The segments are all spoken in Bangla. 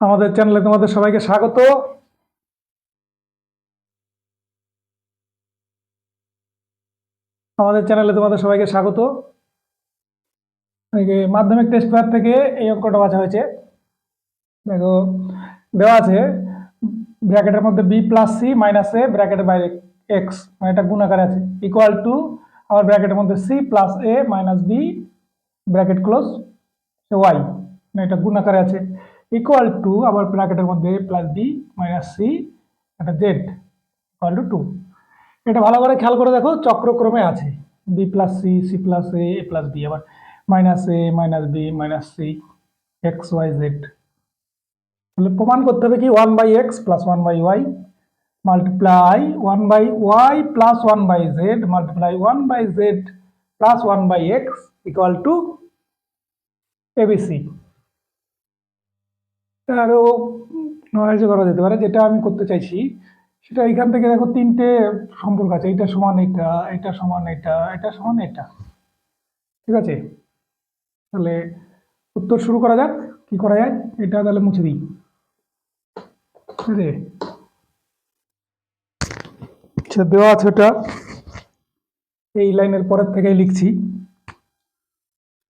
আমাদের চ্যানেলে তোমাদের সবাইকে স্বাগত। আমাদের চ্যানেলে তোমাদের সবাইকে স্বাগত। মাধ্যমিক টেস্ট পেপার থেকে এই অঙ্কটা বাছা হয়েছে। দেখো, দেওয়া আছে, ব্র্যাকেটের মধ্যে B plus C minus A ব্র্যাকেটের বাইরে এক্স মানে এটা গুণাকার আছে। ইকুয়াল টু আমার ব্র্যাকেটের মধ্যে C plus A minus B bracket close Y মানে এটা গুণাকারে আছে। ইকুয়াল টু আবার ব্র্যাকেটের মধ্যে প্লাস বি মাইনাস সি এটা জেড ইকুয়াল টু টু এটা ভালো করে খেয়াল করে দেখো, চক্রক্রমে আছে। B plus C C plus A A plus B আবার minus A minus B minus C X Y Z তাহলে প্রমাণ করতে হবে কি one by X plus one by Y multiply one by Y plus one by Z multiply one by Z plus one by X equal to ABC আরও নলেজ করা যেতে পারে, যেটা আমি করতে চাইছি। সেটা এখান থেকে দেখো তিনটে সম্পর্ক আছে, এটা সমান এটা এটা সমান এটা এটা সমান এটা। ঠিক আছে? তাহলে উত্তর শুরু করা যাক, কি করা যায়? এটা তাহলে মুছে দিই। ঠিক আছে? আচ্ছা দেওয়া আছে ওটা। এই লাইনের পরের থেকেই লিখছি।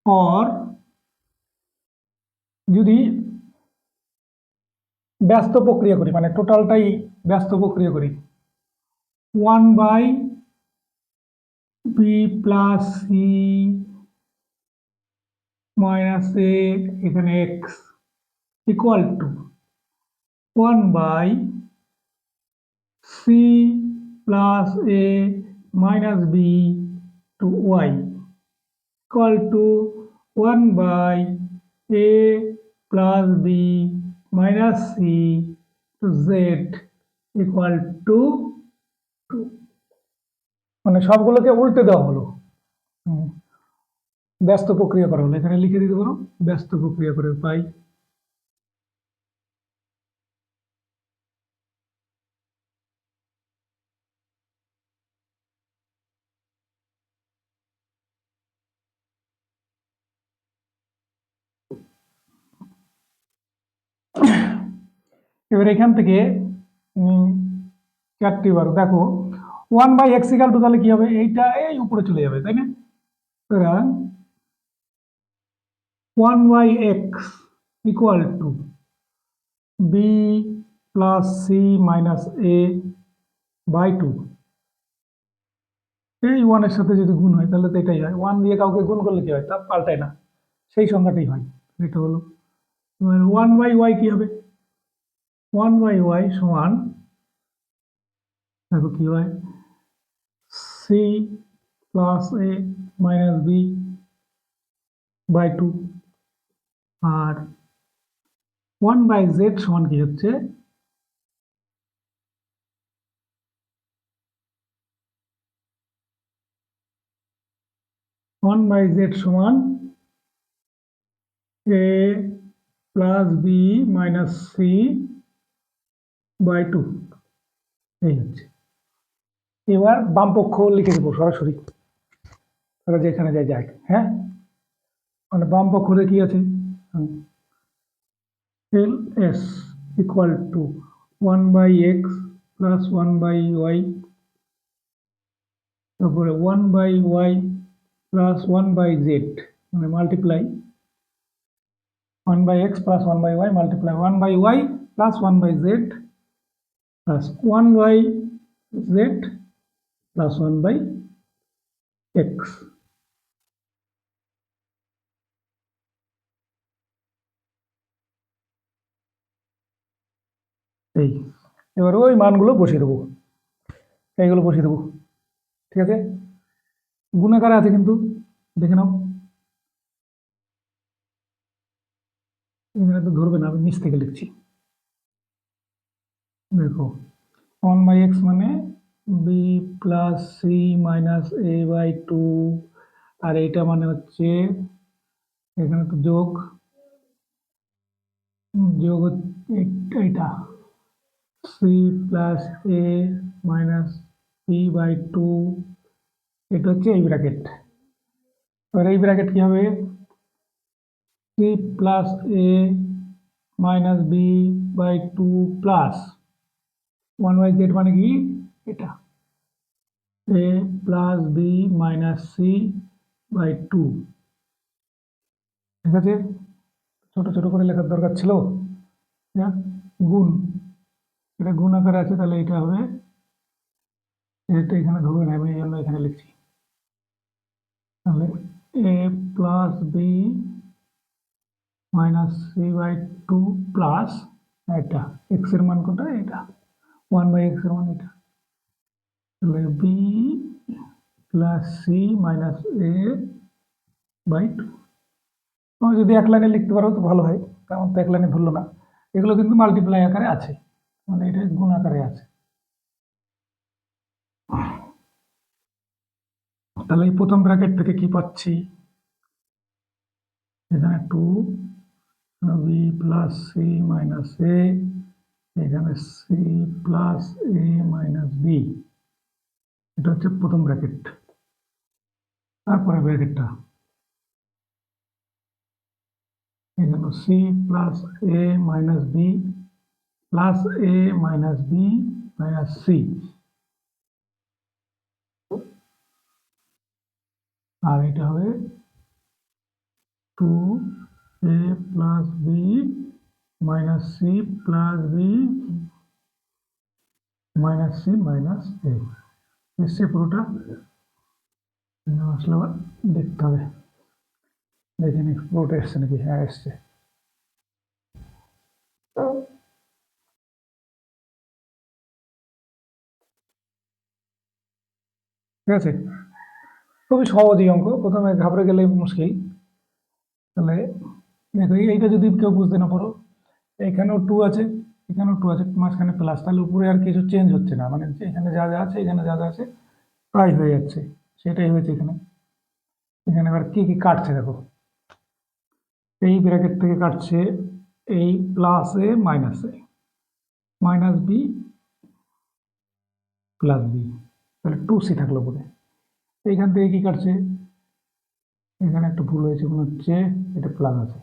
অর যদি ব্যস্ত প্রক্রিয়া করি মানে টোটালটাই ব্যস্ত প্রক্রিয়া করি। One by B plus C minus A এখানে X equal to one by C plus A minus B two Y equal to 1 by A plus b minus c to z equal to 2 মানে সবগুলোকে উল্টে দেওয়া হলো। ব্যস্ত প্রক্রিয়া করা হলো। এখানে লিখে দিতে পারো। ব্যস্ত প্রক্রিয়া করে পাই। এবার এখান থেকে চারটি বার, দেখো one by X equal to তাহলে কি হবে? এইটা এই উপরে চলে যাবে, তাই না? One by X equal to B plus C minus A by two এই ওয়ানের সাথে যদি গুণ হয়, তাহলে তো এটাই হয়। ওয়ান দিয়ে কাউকে গুণ করলে কি হয়? তা পাল্টায় না। সেই সংখ্যাটাই হয়। এটা হলো। এবার ওয়ান বাই ওয়াই কি হবে? ওয়ান বাই ওয়াই সমান, দেখো কি হয়? C plus A minus B by two R one by Z সমান কি হচ্ছে? ওয়ান বাই জেড সমান A plus B minus C by two এই হচ্ছে। এবার বাম পক্ষ লিখে দেবো সরাসরি। তারা যেখানে যায় যাক হ্যাঁ? মানে বাম পক্ষে কি আছে? L S equal to one by X plus one by Y তারপরে one by Y plus one by Z মানে multiply one by X plus one by Y multiply one by Y plus one by Z plus 1 by z plus 1 by x. এই, এবার ওই মানগুলো বসিয়ে দেবো। এইগুলো বসিয়ে দেবো। ঠিক আছে? গুণাকারে আছে কিন্তু। দেখে নাও। এখানে তো ধরবে না, আমি নিচ থেকে লিখছি। দেখো। ওয়ান বাই এক্স মানে B plus C minus A by two আর এইটা মানে হচ্ছে এখানে তো যোগ যোগ হচ্ছে এই- এইটা। C plus A minus B by two এটা হচ্ছে এই ব্র্যাকেট এবার এই ব্র্যাকেট কি হবে? C plus A minus B by two plus one by Z মানে কি? এটা। A plus B minus C by two. ঠিক আছে? ছোট ছোট করে লেখার দরকার ছিল। গুণ। এটা গুণ আকারে আছে, তাহলে এটা হবে। এটা এখানে ধরবে না আমি এই জন্য এখানে লিখছি। তাহলে A plus B minus C by two plus এটা। এক্সের মান কোনটা? এটা। ওয়ান বাই এক্সের মান এটা তাহলে B plus C minus A by two তুমি যদি এক লাইনে লিখতে পারো তো ভালো হয়, কারণ তো এক লাইনে ধরলো না। এগুলো কিন্তু মাল্টিপ্লাই আকারে আছে মানে এটা গুণ আকারে আছে। তাহলে এই প্রথম ব্র্যাকেট থেকে কি পাচ্ছি? এখানে two B plus C minus A এখানে C plus A minus B এটা হচ্ছে প্রথম ব্র্যাকেট তারপরে ব্র্যাকেটটা এখানে C plus A minus B plus A minus B minus C আর এটা হবে two A plus B minus C plus B minus C minus A. এসছে পুরোটা আসলে আবার দেখতে হবে। দেখে নি, পুরোটা এসছে নাকি? হ্যাঁ এসছে। ঠিক আছে? খুবই সহজ এই অঙ্ক। প্রথমে ঘাবড়ে গেলে মুশকিল। তাহলে দেখো, এইটা যদি কেউ বুঝতে না পারো এখানেও টু আছে, এখানেও টু আছে, মাঝখানে প্লাস তাহলে উপরে আর কিছু চেঞ্জ হচ্ছে না। মানে এখানে যা যা আছে, এখানে যা যা আছে, প্রায় হয়ে যাচ্ছে। সেটাই হয়েছে এখানে। এখানে এবার কি কি কাটছে দেখো। এই ব্র্যাকেট থেকে কাটছে এই plus A minus A. Minus B plus B তাহলে টু সি থাকল উপরে। এইখান থেকে কি কাটছে? এখানে একটা ভুল হয়েছে, মনে হচ্ছে এটা প্লাস আছে।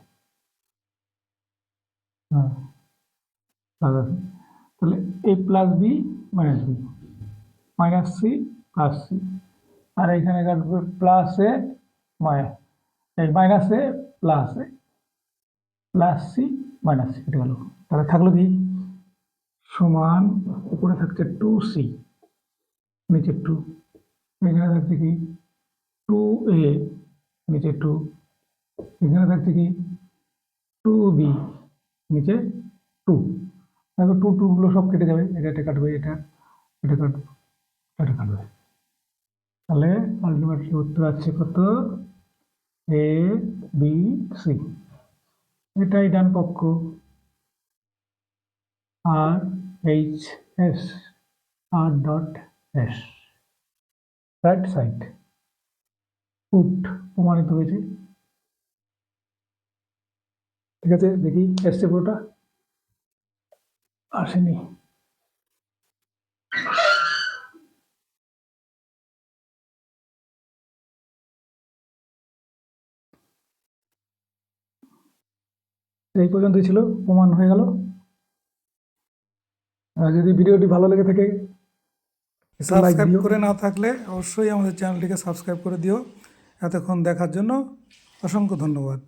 হ্যাঁ। প্লাস আছে তাহলে A plus B minus B minus C plus C আর এখানে কাটবে plus A minus A plus A plus C minus C এটা গেল। তাহলে থাকল কি? সমান উপরে থাকছে টু সি নিচে টু এখানে থাকছে কি? টু এ নিচে টু এখানে থাকছে কি? টু বি নিচে টু দেখো টু টুগুলো সব কেটে যাবে। এটা এটা কাটবে, এটা এটা কাটবে এটা কাটবে। তাহলে আলটিমেটলি উত্তর আছে কত? এ বি সি এটাই ডান পক্ষ। R H S R dot S right side উট, প্রমাণিত হয়েছে। ঠিক আছে দেখি এসছে পুরোটা। আসেনি। এই পর্যন্তই ছিল প্রমাণ হয়ে গেল। আর যদি ভিডিওটি ভালো লেগে থাকে সাবস্ক্রাইব করে না থাকলে অবশ্যই আমাদের চ্যানেলটিকে সাবস্ক্রাইব করে দিও। এতক্ষণ দেখার জন্য অসংখ্য ধন্যবাদ।